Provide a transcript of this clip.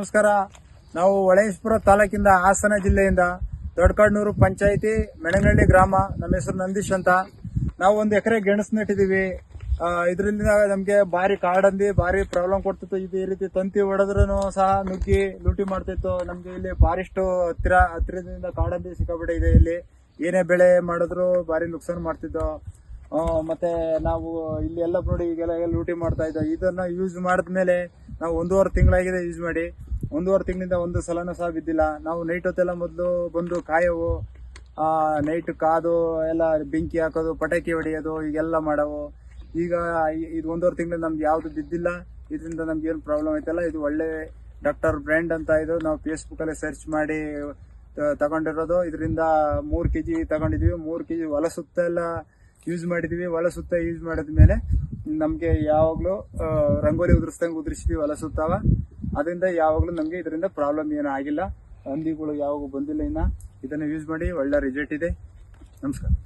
ನಮಸ್ಕಾರ. ನಾವು ಹೊಳೇಶ್ವರ ತಾಲೂಕಿಂದ ಹಾಸನ ಜಿಲ್ಲೆಯಿಂದ ದೊಡ್ಡಕಡ್ನೂರು ಪಂಚಾಯಿತಿ ಮೆಣಗಳ್ಳಿ ಗ್ರಾಮ. ನಮ್ಮ ಹೆಸರು ನಂದೀಶ್ ಅಂತ. ನಾವು ಒಂದು ಎಕರೆ ಗೆಣಸು ನೆಟ್ಟಿದೀವಿ ಇದರಿಂದ ನಮಗೆ ಭಾರಿ ಕಾಡಂದಿ, ಭಾರಿ ಪ್ರಾಬ್ಲಮ್ ಕೊಡ್ತಿತ್ತು. ಇದು ಈ ರೀತಿ ತಂತಿ ಹೊಡೆದ್ರೂ ಸಹ ನುಗ್ಗಿ ಲೂಟಿ ಮಾಡ್ತಿತ್ತು. ನಮಗೆ ಇಲ್ಲಿ ಭಾರಿಷ್ಟು ಹತ್ತಿರ, ಹತ್ತಿರದಿಂದ ಕಾಡಂದಿ ಸಿಕ್ಕಾಬಿಟ್ಟೆ ಇದೆ ಇಲ್ಲಿ. ಏನೇ ಬೆಳೆ ಮಾಡಿದ್ರು ಭಾರಿ ನುಕ್ಸಾನ್ ಮಾಡ್ತಿದ್ದೋ. ಮತ್ತೆ ನಾವು ಇಲ್ಲಿ ಎಲ್ಲ ನೋಡಿ ಈಗೆಲ್ಲ ಲೂಟಿ ಮಾಡ್ತಾ ಇದ್ದೋ. ಇದನ್ನ ಯೂಸ್ ಮಾಡಿದ್ಮೇಲೆ ನಾವು ಒಂದೂವರೆ ತಿಂಗಳಾಗಿದೆ ಯೂಸ್ ಮಾಡಿ. ಒಂದೂವರೆ ತಿಂಗಳಿಂದ ಒಂದು ಸಲನೂ ಸಹ ಬಿದ್ದಿಲ್ಲ. ನಾವು ನೈಟ್ ಹೊತ್ತೆಲ್ಲ ಮೊದಲು ಬಂದು ಕಾಯೋವು. ನೈಟ್ ಕಾದು, ಎಲ್ಲ ಬೆಂಕಿ ಹಾಕೋದು, ಪಟಾಕಿ ಹೊಡೆಯೋದು ಈಗೆಲ್ಲ ಮಾಡೋವು. ಈಗ ಇದು ಒಂದೂವರೆ ತಿಂಗಳಿಂದ ನಮ್ಗೆ ಯಾವುದು ಬಿದ್ದಿಲ್ಲ. ಇದರಿಂದ ನಮ್ಗೆ ಏನು ಪ್ರಾಬ್ಲಮ್ ಐತಲ್ಲ ಇದು ಒಳ್ಳೆ ಡಾಕ್ಟರ್ ಬ್ರ್ಯಾಂಡ್ ಅಂತ ಇದು ನಾವು ಫೇಸ್ಬುಕ್ಕಲ್ಲಿ ಸರ್ಚ್ ಮಾಡಿ ತಗೊಂಡಿರೋದು. ಇದರಿಂದ ಮೂರು ಕೆ ಜಿ ತಗೊಂಡಿದ್ದೀವಿ ಮೂರು ಕೆ ಜಿ ಹೊಲ ಸುತ್ತ ಎಲ್ಲ ಯೂಸ್ ಮಾಡಿದ್ದೀವಿ ಹೊಲ ಸುತ್ತ ಯೂಸ್ ಮಾಡಿದ್ಮೇಲೆ ನಮಗೆ ಯಾವಾಗಲೂ ರಂಗೋಲಿ ಉದುರಿಸ್ದಂಗೆ ಉದುರಿಸಿದ್ವಿ ಹೊಲ ಸುತ್ತಾವ. ಅದರಿಂದ ಯಾವಾಗಲೂ ನಮಗೆ ಇದರಿಂದ ಪ್ರಾಬ್ಲಮ್ ಏನೂ ಆಗಿಲ್ಲ. ಹಂದಿಗಳು ಯಾವಾಗೂ ಬಂದಿಲ್ಲ ಇನ್ನ. ಇದನ್ನು ಯೂಸ್ ಮಾಡಿ ಒಳ್ಳೆ ರಿಸಲ್ಟ್ ಇದೆ. ನಮಸ್ಕಾರ.